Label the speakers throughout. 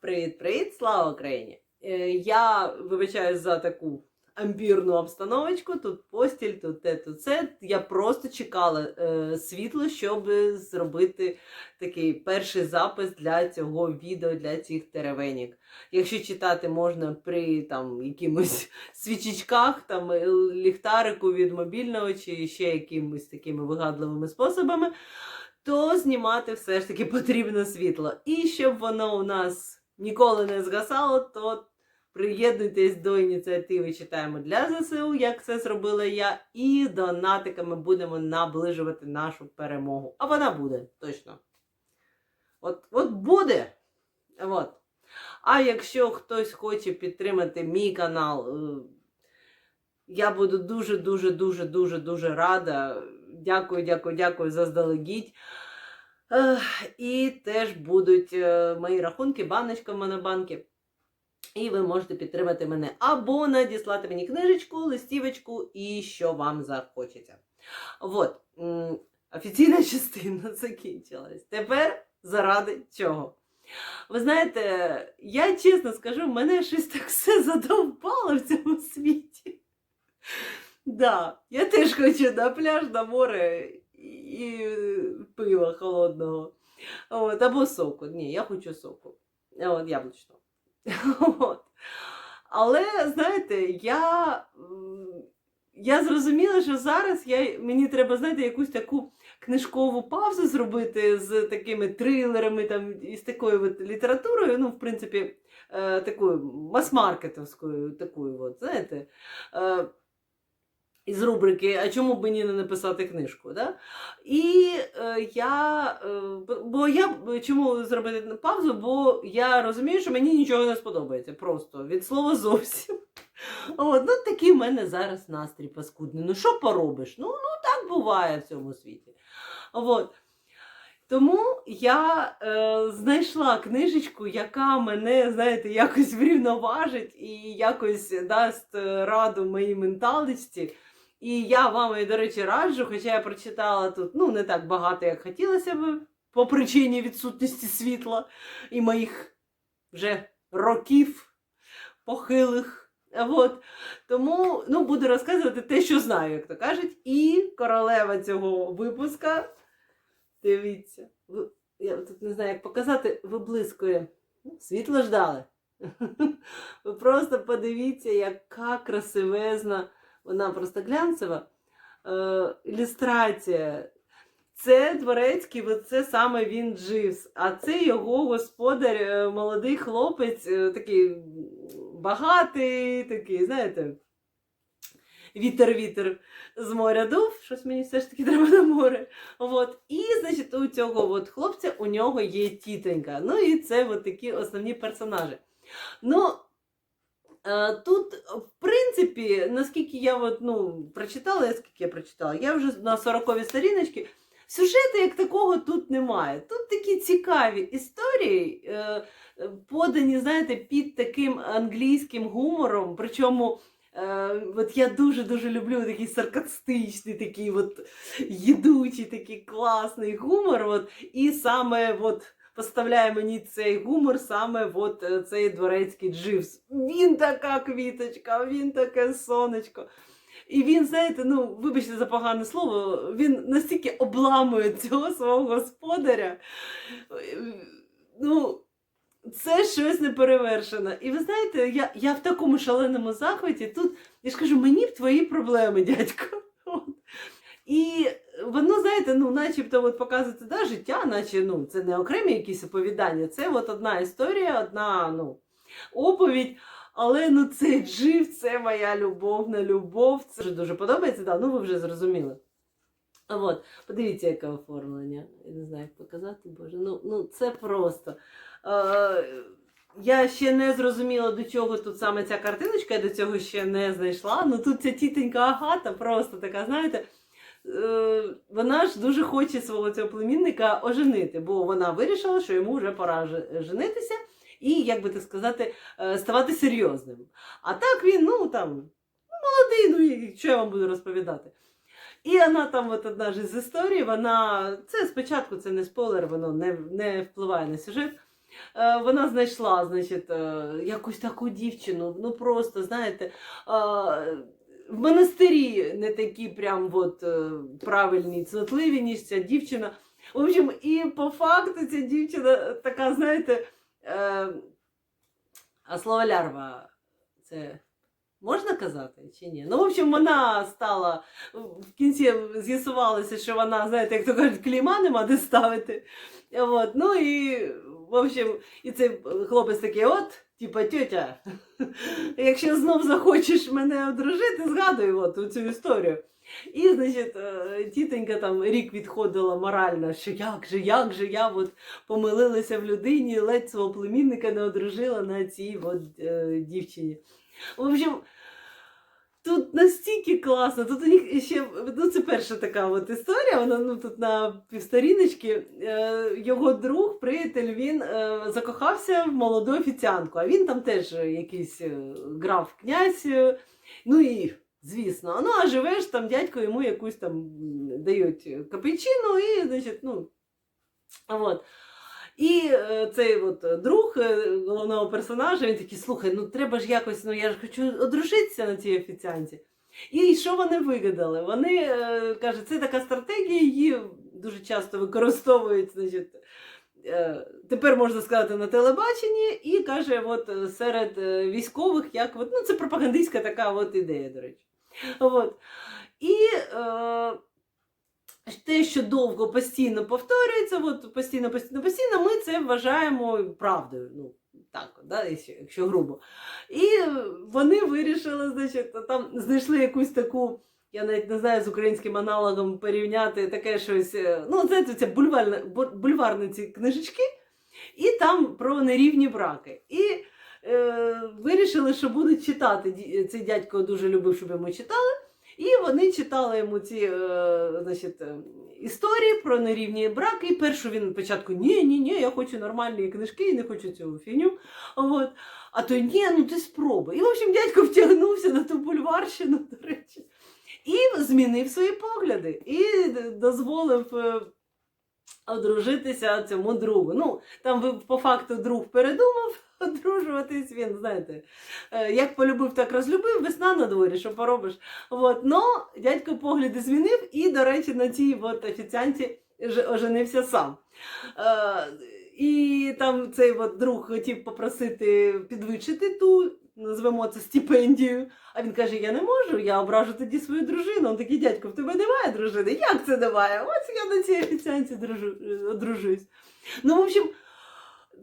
Speaker 1: Привіт-привіт, слава Україні! Е, Я вибачаюсь за таку ампірну обстановочку. Тут постіль, тут те, тут це. Я просто чекала е, світло, щоб зробити такий перший запис для цього відео, для цих теревенік. Якщо читати можна при там якимось свічечках, там е, ліхтарику від мобільного чи ще якимось такими вигадливими способами. То знімати все ж таки потрібно світло. І щоб воно у нас ніколи не згасало, то приєднуйтесь до ініціативи Читаємо для ЗСУ, як це зробила я, і донатиками будемо наближувати нашу перемогу. А вона буде, точно. От, от буде. От. А якщо хтось хоче підтримати мій канал, е, я буду дуже, дуже, дуже, дуже, дуже рада. Дякую, дякую, дякую заздалегідь. І теж будуть е, мої рахунки, баночка в монобанки. І ви можете підтримати мене або надіслати мені книжечку, листівочку і що вам захочеться. От, офіційна частина закінчилась. Тепер заради чого? Ви знаєте, я чесно скажу, мене щось так все задовбало в цьому світі. Да, я теж хочу на пляж, на море і пива холодного. От, або соку. Ні, я хочу соку. От, яблучного. От. Але, знаєте, я, я зрозуміла, що зараз я, мені треба, знаєте, якусь таку книжкову паузу зробити з такими трилерами, там, і з такою от літературою, ну, в принципі, е, такою мас-маркетовською, такою, от, знаєте. Е, із рубрики А чому б мені не написати книжку? Да? І е, я, е, бо я чому зробити паузу? Бо я розумію, що мені нічого не сподобається. Просто від слова зовсім. От, ну такий в мене зараз настрій паскудний. Ну що поробиш? Ну, ну так буває в цьому світі. От. Тому я е, знайшла книжечку, яка мене, знаєте, якось врівноважить і якось дасть е, раду моїй менталості. І я вам, до речі, раджу, хоча я прочитала тут ну, не так багато, як хотілося б, по причині відсутності світла і моїх вже років похилих. От. Тому ну, буду розказувати те, що знаю, як то кажуть. І королева цього випуска. Дивіться, я тут не знаю, як показати, виблискує. Ну, Світло ждали. Ви просто подивіться, яка красивезна, вона просто глянцева. Е, ілюстрація. Це дворецький, от це саме він Дживс. А це його господар, е, молодий хлопець, е, такий багатий, такий, знаєте, вітер-вітер з моря дув. Щось мені все ж таки треба на море. От. І, значить, у цього от хлопця у нього є тітонька. Ну і це от такі основні персонажі. Ну, тут, в принципі, наскільки я от, ну, прочитала, скільки я прочитала, я вже на 40 сторіночці. Сюжету як такого тут немає. Тут такі цікаві історії, е, подані, знаєте, під таким англійським гумором. Причому е, от я дуже-дуже люблю такий саркастичний, такий от їдучий, такий класний гумор. От, і саме от, поставляє мені цей гумор, саме от, е, цей дворецький Дживс. Він така квіточка, він таке сонечко. І він, знаєте, ну, вибачте за погане слово, він настільки обламує цього свого господаря. Ну, це щось неперевершене. І ви знаєте, я, я в такому шаленому захваті. Тут я ж кажу, мені б твої проблеми, дядько. І воно, знаєте, ну, начебто от показується да, життя, наче ну, це не окремі якісь оповідання, це от одна історія, одна ну, оповідь. Але ну цей джив, це моя любовна любов. Це дуже дуже подобається, да, ну ви вже зрозуміли. От, подивіться, яке оформлення. Я не знаю, як показати, боже. Ну, ну це просто. Е, я ще не зрозуміла, до чого тут саме ця картиночка, я до цього ще не знайшла. Ну тут ця тітенька Агата, просто така, знаєте. Е, Вона ж дуже хоче свого цього племінника оженити, бо вона вирішила, що йому вже пора женитися і, як би так сказати, е, ставати серйозним. А так він, ну там, молодий, ну що я вам буду розповідати. І вона там, от одна ж із історій, вона це спочатку це не спойлер, воно не, не впливає на сюжет. е, вона знайшла, значить, якусь таку дівчину. Ну просто, знаєте, в монастирі не такі прям от, е, правильні, цнотливі, ніж ця дівчина. В общем, і по факту ця дівчина така, знаєте, е, а слово лярва це можна казати чи ні? Ну, в общем, вона стала в кінці з'ясувалося, що вона, знаєте, як то кажуть, клейма нема де ставити. От, ну і, в общем, і цей хлопець такий, от, типа, тетя, якщо знов захочеш мене одружити, згадуй от цю історію. І, значить, тітенька там рік відходила морально, що як же, як же я от помилилася в людині, ледь свого племінника не одружила на цій от, е, дівчині. В общем, тут настільки класно, тут у них ще, ну це перша така от історія, вона ну, тут на півсторіночки. Е, його друг, приятель, він е, закохався в молоду офіціантку, а він там теж якийсь е, граф князь. Ну і звісно, ну а живеш там дядько йому якусь там дають капельчину і, значить, ну. От. І е, цей от е, друг е, головного персонажа, він такий, слухай, ну треба ж якось, ну я ж хочу одружитися на цій офіціанті. І що вони вигадали? Вони кажуть, це така стратегія, її дуже часто використовують, значить, тепер можна сказати на телебаченні, і каже, от серед військових, як от, ну це пропагандистська така от ідея, до речі. От. І е, те, що довго постійно повторюється, от постійно, постійно, постійно, ми це вважаємо правдою. Ну, так, да, якщо, грубо. І вони вирішили, значить, там знайшли якусь таку. Я навіть не знаю з українським аналогом порівняти таке щось. е, Ну, це бульварне, бу- бульварні ці книжечки, і там про нерівні браки. І е, вирішили, що будуть читати. Цей дядько дуже любив, щоб йому читали. І вони читали йому ці е, значить, е, історії про нерівні браки. І першу він спочатку ні, ні, ні, я хочу нормальні книжки і не хочу цю фігню. От. А то ні, ну ти спробуй. І, в общем, дядько втягнувся на ту бульварщину, до речі, і змінив свої погляди, і дозволив е, одружитися цьому другу. Ну, там по факту друг передумав одружуватись, він, знаєте, е, як полюбив, так розлюбив, весна на дворі, що поробиш. От, но дядько погляди змінив і, до речі, на цій от офіціанті оженився сам. Е, і там цей от друг хотів попросити підвищити ту, назвемо це стипендію. А він каже: Я не можу, я ображу тоді свою дружину. Он такий дядько, в тебе немає дружини. Як це немає? Ось я на цій офіціанці дружу, одружусь. Ну, в общем,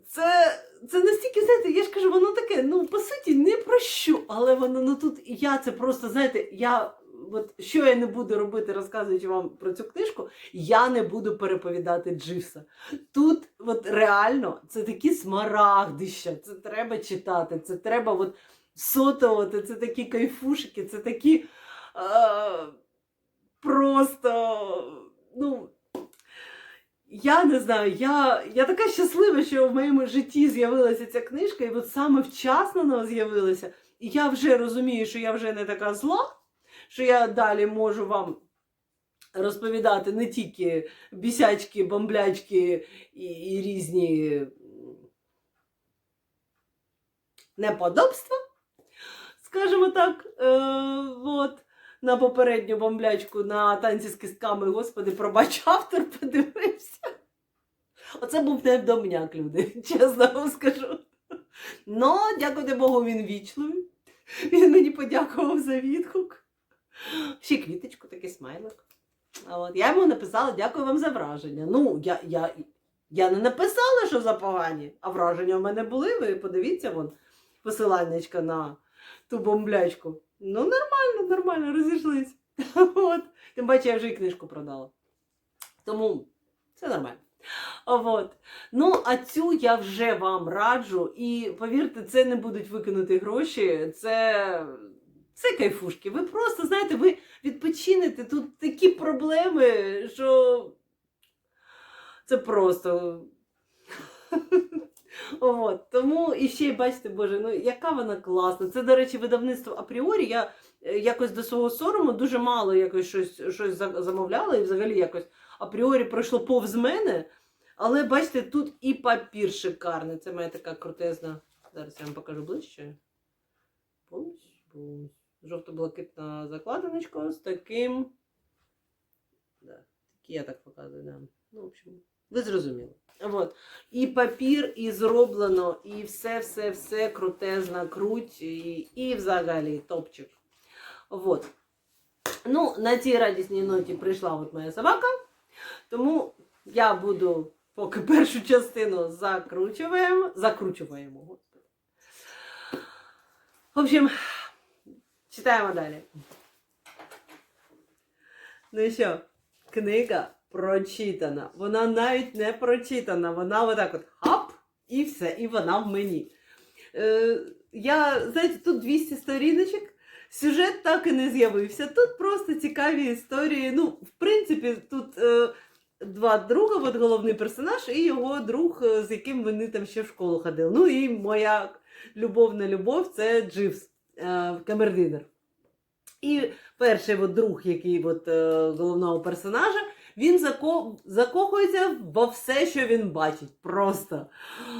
Speaker 1: це, це настільки, знаєте, я ж кажу, воно таке, ну, по суті, не про що, але воно ну тут я це просто, знаєте, я. От що я не буду робити, розказуючи вам про цю книжку, я не буду переповідати Дживса. Тут от реально це такі смарагдища, це треба читати, це треба от сотувати, це такі кайфушики, це такі е, просто, ну, я не знаю, я, я така щаслива, що в моєму житті з'явилася ця книжка, і от саме вчасно вона з'явилася. І я вже розумію, що я вже не така зла, що я далі можу вам розповідати не тільки бісячки, бомблячки і, і різні неподобства, скажімо так. Е, от. На попередню бомблячку на танці з кістками, господи, пробач, автор подивився. Оце був невдомняк, люди, чесно вам скажу. Ну, дякувати Богу, він вічливий. Він мені подякував за відгук. Ще квіточку, такий смайлик. От. Я йому написала, дякую вам за враження. Ну, я, я, я не написала, що за погані, а враження в мене були. Ви подивіться вон посиланнячка на ту бомблячку. Ну, нормально, нормально, розійшлись. От. Тим паче, я вже і книжку продала. Тому все нормально. От. Ну, а цю я вже вам раджу. І повірте, це не будуть викинути гроші. Це, це кайфушки. Ви просто, знаєте, ви відпочинете. Тут такі проблеми, що це просто. От, тому і ще бачите, Боже, ну яка вона класна. Це, до речі, видавництво апріорі. Я якось до свого сорому дуже мало якось щось, щось замовляла, і взагалі якось апріорі пройшло повз мене. Але бачите, тут і папір шикарний. Це моя така крутезна. Зараз я вам покажу ближче. Жовто-блакитна закладиночка з таким. Да, я так показую, да. Ну, в общем, ви зрозуміли. Вот. І папір, і зроблено, і все, все, все крутезна, круть, і, і взагалі топчик. Вот. Ну, на цій радісній ноті прийшла от моя собака. Тому я буду поки першу частину закручуємо. Господи. В общем, читаємо далі. Ну і що, книга прочитана. Вона навіть не прочитана. Вона отак от хап, і все, і вона в мені. Е, я, знаєте, тут 200 сторіночок. Сюжет так і не з'явився. Тут просто цікаві історії. Ну, в принципі, тут е, два друга, от головний персонаж, і його друг, е, з яким вони там ще в школу ходили. Ну і моя любовна любов це Дживс, е, камердинер. І перший от друг, який от, е, головного персонажа, він зако... закохується во все, що він бачить. Просто.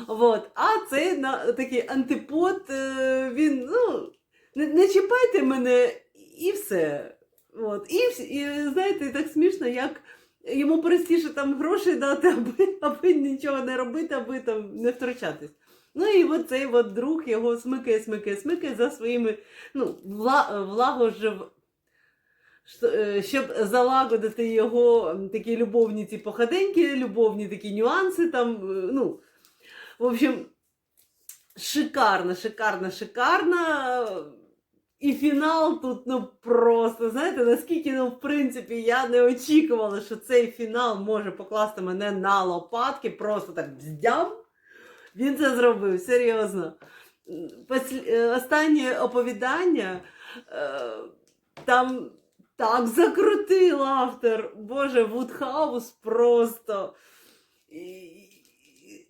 Speaker 1: От. А цей на, такий антипод, е, він, ну, не, не чіпайте мене і все. От. І, і знаєте, так смішно, як йому простіше там грошей дати, аби, аби нічого не робити, аби там не втручатись. Ну і от цей от друг його смикає, смикає, смикає за своїми, ну, вла, влагожив, е, щоб залагодити його такі любовні ці походеньки, любовні такі нюанси там, е, ну, в общем, шикарно, шикарно, шикарно. І фінал тут, ну просто, знаєте, наскільки, ну, в принципі, я не очікувала, що цей фінал може покласти мене на лопатки, просто так бздям. Він це зробив, серйозно. Е, Останнє оповідання е, там так закрутив автор. Боже, Вудхаус просто.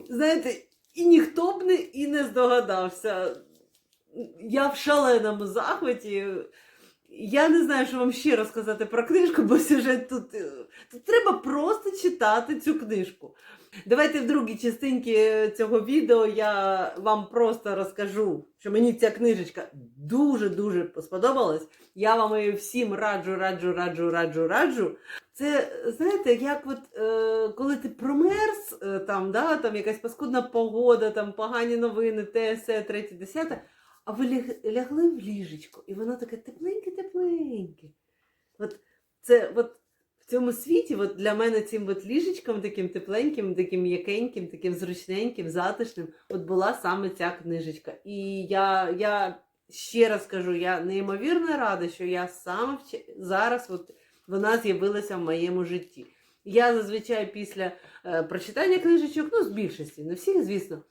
Speaker 1: Знаєте, і ніхто б не, і не здогадався. Я в шаленому захваті. Я не знаю, що вам ще розказати про книжку, бо сюжет тут, е, тут треба просто читати цю книжку. Давайте в другій частинці цього відео я вам просто розкажу, що мені ця книжечка дуже-дуже сподобалась. Я вам її всім раджу, раджу, раджу, раджу, раджу. Це, знаєте, як от, е, коли ти промерз, е, там, да, там якась паскудна погода, там погані новини, те, се, третє, десяте, а ви ляг- лягли в ліжечко, і воно таке тепленьке-тепленьке. От це от в цьому світі, от для мене цим от ліжечком таким тепленьким, таким м'якеньким, таким зручненьким, затишним, от була саме ця книжечка. І я, я ще раз кажу, я неймовірно рада, що я саме вч- зараз от вона з'явилася в моєму житті. Я зазвичай після е, прочитання книжечок, ну, з більшості, не всіх, звісно,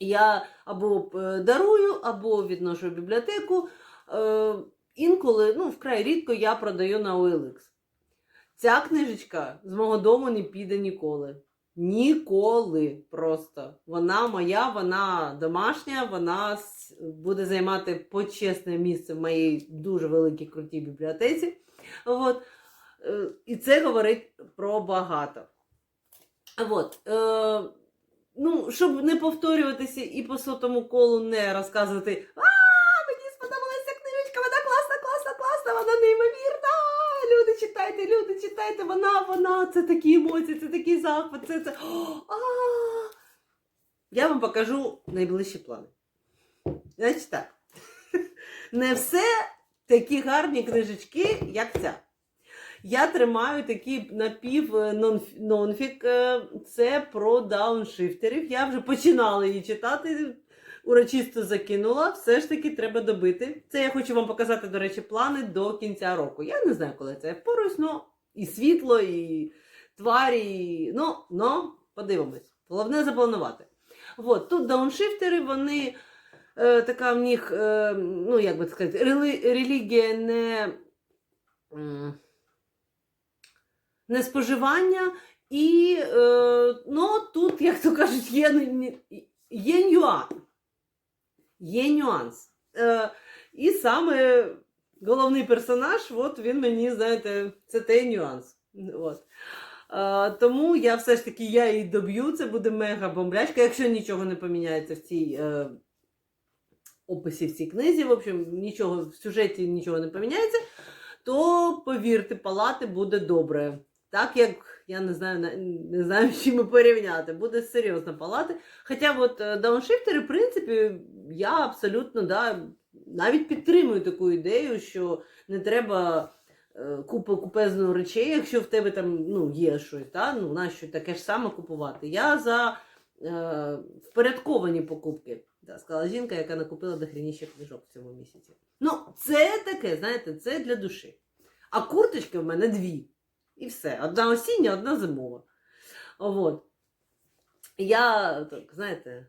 Speaker 1: я або е, дарую, або відношу бібліотеку. Е, інколи, ну, вкрай рідко я продаю на OLX. Ця книжечка з мого дому не піде ніколи. Ніколи просто. Вона моя, вона домашня, вона буде займати почесне місце в моїй дуже великій крутій бібліотеці. От. Е, І це говорить про багато. От. Ну, щоб не повторюватися і по сотому колу не розказувати. А, мені сподобалася книжечка, вона класна, класна, класна, вона неймовірна. Люди, читайте, люди, читайте, вона, вона, це такі емоції, це такий захват, це це. А. Я вам покажу найближчі плани. Значить так. Не все такі гарні книжечки, як ця. Я тримаю такий напів е, нонфік. е, Це про дауншифтерів. Я вже починала її читати. Урочисто закинула, все ж таки треба добити. Це я хочу вам показати, до речі, плани до кінця року. Я не знаю, коли це я ну і світло, і тварі, і... ну, ну, подивимось. Головне запланувати. От, тут дауншифтери, вони е, така в них, е, ну як би сказати, релігія не. М, не споживання, і е, ну, тут, як то кажуть, є, є нюанс. Є нюанс. Е, і саме головний персонаж, от він мені, знаєте, це той нюанс. От. А, тому я все ж таки я її доб'ю, це буде мега бомблячка, якщо нічого не поміняється в цій е, описі в цій книзі, в общем, нічого в сюжеті нічого не поміняється, то повірте, палати буде добре. Так як я не знаю, не знаю, з чим порівняти. Буде серйозно палати. Хоча от е, дауншифтери, в принципі, я абсолютно да, навіть підтримую таку ідею, що не треба е, купу купезну речей, якщо в тебе там ну, є щось, та? ну, нащо таке ж саме купувати. Я за е, впорядковані покупки. Да, сказала жінка, яка накупила дохрініще книжок в цьому місяці. Ну, це таке, знаєте, це для душі. А курточки в мене дві. І все. Одна осіння, одна зимова. От. Я, так, знаєте,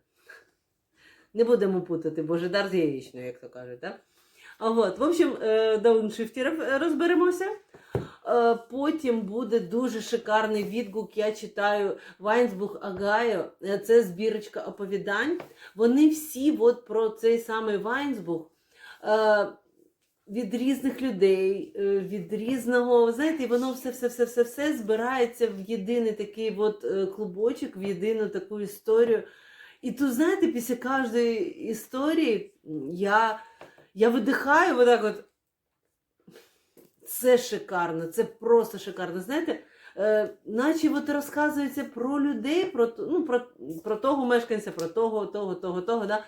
Speaker 1: не будемо путати Божедар з яєчною, як то кажуть, так? А от, в общем, е, дауншифтерів розберемося. Е, Потім буде дуже шикарний відгук. Я читаю Вайнсбух Агайо. Е, Це збірочка оповідань. Вони всі от про цей самий Вайнсбух. Від різних людей, е, від різного, знаєте, і воно все, все, все, все, все збирається в єдиний такий от е, клубочок, в єдину таку історію. І тут, знаєте, після кожної історії я, я видихаю отак от. Це шикарно, це просто шикарно. Знаєте, е, наче от розказується про людей, про, ну, про, про того мешканця, про того, того, того, того. Да?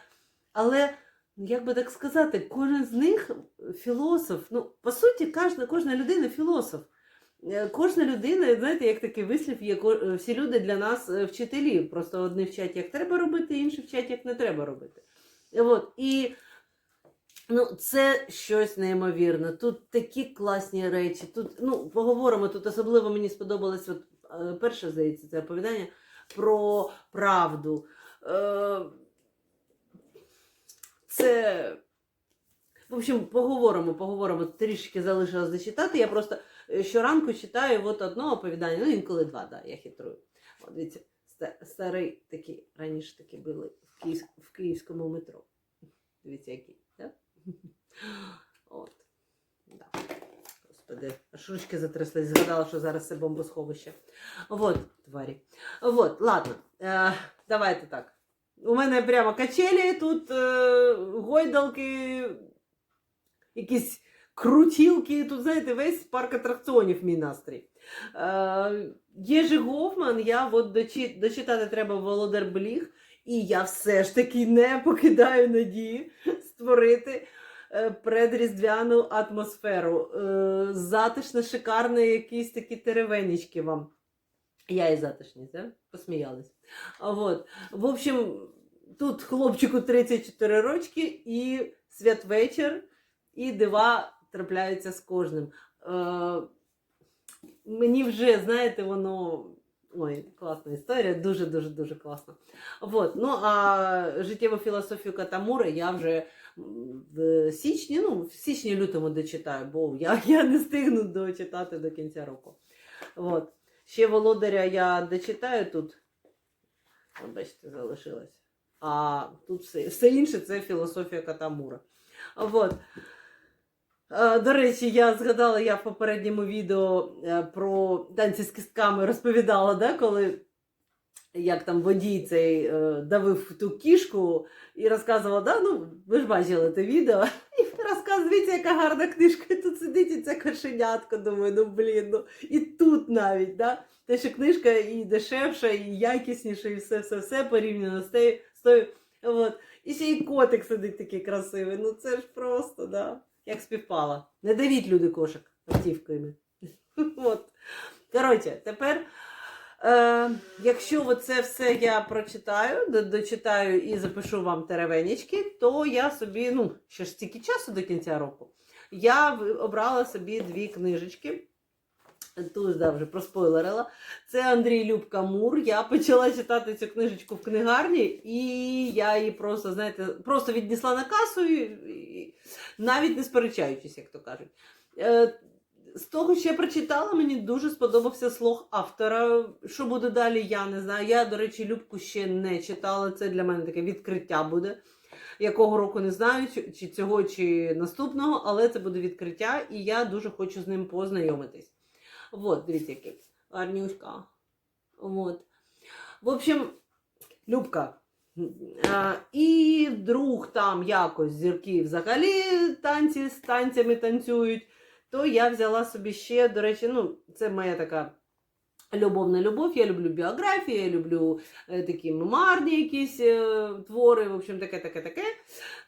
Speaker 1: Але як би так сказати, кожен з них філософ. Ну, по суті, кожна, кожна людина філософ. Е, Кожна людина, знаєте, як такий вислів, є е, всі люди для нас е, вчителі. Просто одні вчать, як треба робити, інші вчать, як не треба робити. Е, От. І ну, це щось неймовірне. Тут такі класні речі. Тут, ну, поговоримо, тут особливо мені сподобалось от, е, перше, здається, це оповідання про правду. Е, це. В общем, поговоримо, поговоримо. Трішки залишилось зачитати. Я просто е, щоранку читаю от одне оповідання, ну інколи два, да, я хитрую. От, дивіться, старий такий, раніше такі були в, Київ, в київському метро. Дивіться, який, так? От. Да. Господи, аж ручки затряслись, згадала, що зараз це бомбосховище. Вот, тварі. Вот, ладно. Е, давайте так. У мене прямо качелі, тут е, гойдалки, якісь крутілки. Тут, знаєте, весь парк атракціонів мій настрій. Е, Єжи Гофман, я от дочі, дочитати треба Володар Бліг, і я все ж таки не покидаю надії створити е, предріздвяну атмосферу. Е, затишно, шикарно, якісь такі теревенічки вам. Я і затишність, да? посміялись. В общем, тут хлопчику 34 рочки, і святвечір, і дива трапляються з кожним. Е, мені вже, знаєте, воно. Ой, класна історія, дуже-дуже дуже класна. Вот. Ну, а життєву філософію Катамури я вже в січні, ну, в січні-лютому дочитаю, бо я, я не встигну дочитати до кінця року. Вот. Ще володаря я дочитаю тут. От, бачите, залишилось. А тут все, все інше це філософія Катамура. Вот. Е, До речі, я згадала, я в попередньому відео е, про танці з кістками розповідала, да, коли як там водій цей е, давив ту кішку і розказувала, да, ну, ви ж бачили те відео. І розказує, дивіться, яка гарна книжка, і тут сидить і це кошенятко, думаю, ну блін, ну і тут навіть, да, те, що книжка і дешевша, і якісніша, і все, все, все порівняно з тією, з тою. От. І ще й котик сидить такий красивий. Ну це ж просто, да. Як співпало. Не давіть люди кошик автівками. От. Коротше, тепер, е, якщо це все я прочитаю, дочитаю і запишу вам теревенічки, то я собі, ну, ще ж стільки часу до кінця року, я обрала собі дві книжечки. Тут да, вже проспойлерила. Це Андрій Любка Мур. Я почала читати цю книжечку в книгарні, і я її просто, знаєте, просто віднесла на касу, і, і, навіть не сперечаючись, як то кажуть. Е, з того, що я прочитала, мені дуже сподобався слог автора. Що буде далі, я не знаю. Я, до речі, Любку ще не читала. Це для мене таке відкриття буде. Якого року не знаю, чи- цього, чи наступного, але це буде відкриття, і я дуже хочу з ним познайомитись. От, дивіться, який. Гарнюшка. Вот. В общем, Любка. А, і друг там якось зірки взагалі танці з танцями танцюють, то я взяла собі ще, до речі, ну, це моя така любовна любов. Я люблю біографію, я люблю е, такі мемуарні якісь е, твори, в общем, таке, таке, таке.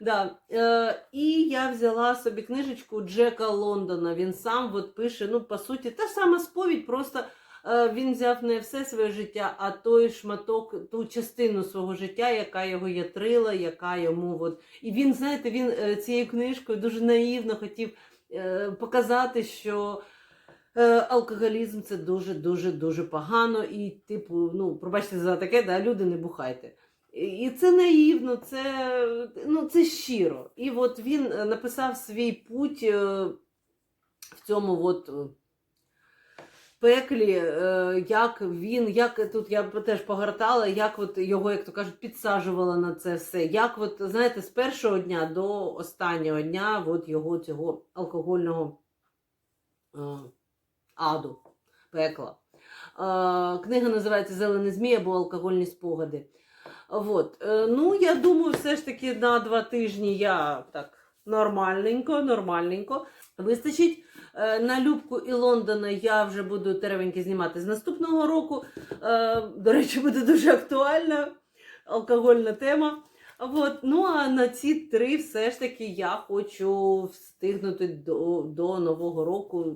Speaker 1: Да. Е, і я взяла собі книжечку Джека Лондона. Він сам от пише, ну, по суті, та сама сповідь, просто е, він взяв не все своє життя, а той шматок, ту частину свого життя, яка його ятрила, яка йому. От... І він, знаєте, він е, цією книжкою дуже наївно хотів показати, що. Е, Алкоголізм це дуже дуже погано, і, типу, ну, пробачте за таке, да, люди не бухайте. І- це наївно, це, ну, це щиро. І от він е, написав свій путь е, в цьому от е, пеклі, е, як він, як тут я теж погортала, як от його, як то кажуть, підсаджувала на це все. Як, от, знаєте, з першого дня до останнього дня от його цього алкогольного е, аду, пекла. Е, Книга називається Зелений змій або алкогольні спогади. Вот. Е, Ну, я думаю, все ж таки на два тижні я так нормальненько, нормальненько. Вистачить. Е, На Любку і Лондона я вже буду теревеньки знімати з наступного року. Е, До речі, буде дуже актуальна алкогольна тема. От. Ну а на ці три все ж таки я хочу встигнути до, до Нового року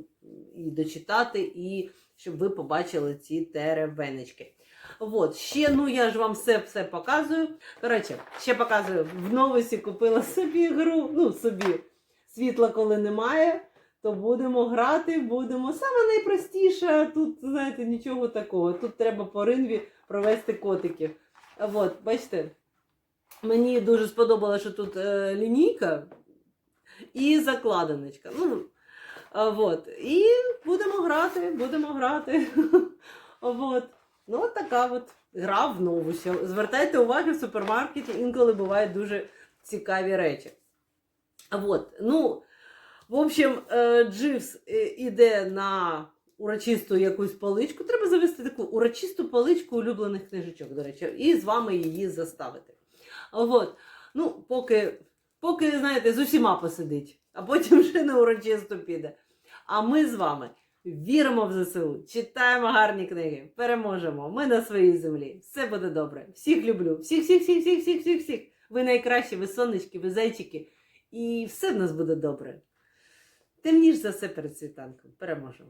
Speaker 1: і дочитати, і щоб ви побачили ці теревенечки. От, ще, ну я ж вам все все показую. Коротше, ще показую. В новосі купила собі гру. Ну, собі світла, коли немає, то будемо грати, будемо. Саме найпростіше, тут, знаєте, нічого такого. Тут треба по ринві провести котиків. От, бачите, мені дуже сподобалося, що тут е, лінійка і закладиночка. Ну, а, вот. І будемо грати, будемо грати. вот. Ну, от така от гра в новусі. Звертайте увагу, в супермаркеті інколи бувають дуже цікаві речі. А вот, ну, в общем, е, Дживс е, іде на урочисту якусь паличку. Треба завести таку урочисту паличку улюблених книжечок, до речі, і з вами її заставити. А вот, ну, поки, поки, знаєте, з усіма посидить, а потім вже на урочисту піде. А ми з вами віримо в ЗСУ, читаємо гарні книги, переможемо. Ми на своїй землі. Все буде добре. Всіх люблю. Всіх, всіх, всіх, всіх, всіх, всіх, всіх. Ви найкращі, ви сонечки, ви зайчики. І все в нас буде добре. Темніш за все перед світанком. Переможемо.